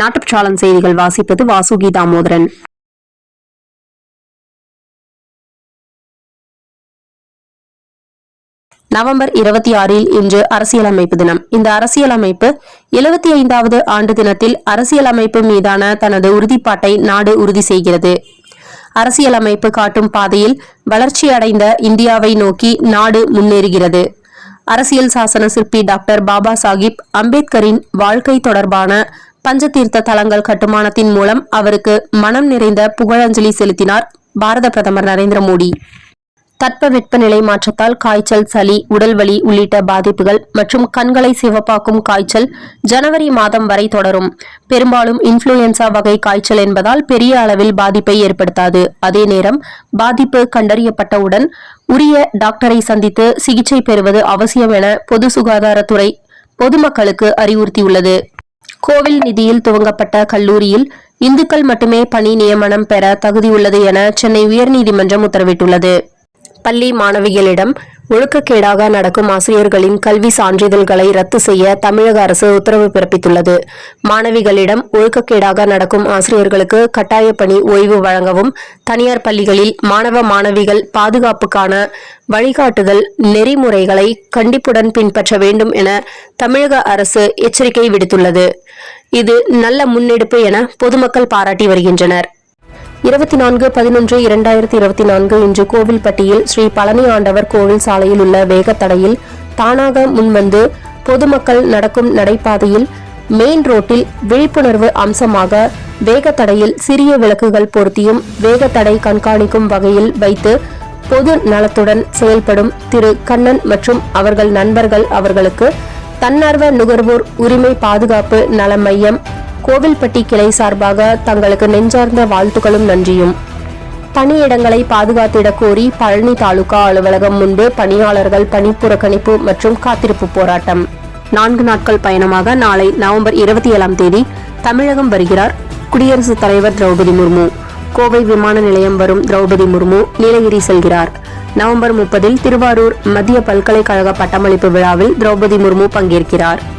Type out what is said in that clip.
நாட்டுச்சாளன் செய்திகள் வாசிப்பது வாசுகி தாமோதரன் நவம்பர் இருபத்தி ஆறில் இன்று அரசியலமைப்பு தினம். இந்த அரசியலமைப்பு எழுபத்தி ஐந்தாவது ஆண்டு தினத்தில் அரசியலமைப்பு மீதான தனது உறுதிப்பாட்டை நாடு உறுதி செய்கிறது. அரசியலமைப்பு காட்டும் பாதையில் வளர்ச்சியடைந்த இந்தியாவை நோக்கி நாடு முன்னேறுகிறது. அரசியல் சாசன சிற்பி டாக்டர் பாபா சாஹிப் அம்பேத்கரின் வாழ்க்கை தொடர்பான பஞ்சதீர்த்த தலங்கள் கட்டுமானத்தின் மூலம் அவருக்கு மனம் நிறைந்த புகழஞ்சலி செலுத்தினார். பாரத பிரதமர் நரேந்திர மோடி. தட்பவெப்பநிலை மாற்றத்தால் காய்ச்சல் சளி உடல்வலி உள்ளிட்ட பாதிப்புகள் மற்றும் கண்களை சிவப்பாக்கும் காய்ச்சல் ஜனவரி மாதம் வரை தொடரும். பெரும்பாலும் இன்ஃப்ளூயன்சா வகை காய்ச்சல் என்பதால் பெரிய அளவில் பாதிப்பை ஏற்படுத்தாது. அதே நேரம் பாதிப்பு கண்டறியப்பட்டவுடன் உரிய டாக்டரை சந்தித்து சிகிச்சை பெறுவது அவசியம் என பொது சுகாதாரத்துறை பொதுமக்களுக்கு அறிவுறுத்தியுள்ளது. கோவில் நிதியில் துவங்கப்பட்ட கல்லூரியில் இந்துக்கள் மட்டுமே பணி நியமனம் பெற தகுதியுள்ளது என சென்னை உயர்நீதிமன்றம் உத்தரவிட்டுள்ளது. பள்ளி மாணவிகளிடம் ஒழுக்கக்கேடாக நடக்கும் ஆசிரியர்களின் கல்வி சான்றிதழ்களை ரத்து செய்ய தமிழக அரசு உத்தரவு பிறப்பித்துள்ளது. மாணவிகளிடம் ஒழுக்கக்கேடாக நடக்கும் ஆசிரியர்களுக்கு கட்டாய பணி ஓய்வு வழங்கவும் தனியார் பள்ளிகளில் மாணவ மாணவிகள் பாதுகாப்புக்கான வழிகாட்டுதல் நெறிமுறைகளை கண்டிப்புடன் பின்பற்ற வேண்டும் என தமிழக அரசு எச்சரிக்கை விடுத்துள்ளது. இது நல்ல முன்னெடுப்பு என பொதுமக்கள் பாராட்டி வருகின்றனர். இருபத்தி நான்கு பதினொன்று இரண்டாயிரத்தி இருபத்தி நான்கு இன்று கோவில்பட்டியில் ஸ்ரீ பழனி ஆண்டவர் கோவில் சாலையில் உள்ள வேகத்தடையில் தானாக முன்வந்து பொதுமக்கள் நடக்கும் நடைபாதையில் மெயின் ரோட்டில் விழிப்புணர்வு அம்சமாக வேகத்தடையில் சிறிய விளக்குகள் பொருத்தியும் வேகத்தடை கண்காணிக்கும் வகையில் வைத்து பொது நலத்துடன் செயல்படும் திரு கண்ணன் மற்றும் அவர்கள் நண்பர்கள் அவர்களுக்கு தன்னார்வ நுகர்வோர் உரிமை பாதுகாப்பு நல மையம் கோவில்பட்டி கிளை சார்பாக தங்களுக்கு நெஞ்சார்ந்த வாழ்த்துக்களும் நன்றியும். பணியிடங்களை பாதுகாத்திடக் கோரி பழனி தாலுகா அலுவலகம் முன்பு பணியாளர்கள் பணிப்புறக்கணிப்பு மற்றும் காத்திருப்பு போராட்டம். நான்கு நாட்கள் பயணமாக நாளை நவம்பர் இருபத்தி ஏழாம் தேதி தமிழகம் வருகிறார் குடியரசுத் தலைவர் திரௌபதி முர்மு. கோவை விமான நிலையம் வரும் திரௌபதி முர்மு நீலகிரி செல்கிறார். நவம்பர் முப்பதில் திருவாரூர் மத்திய பல்கலைக்கழக பட்டமளிப்பு விழாவில் திரௌபதி முர்மு பங்கேற்கிறார்.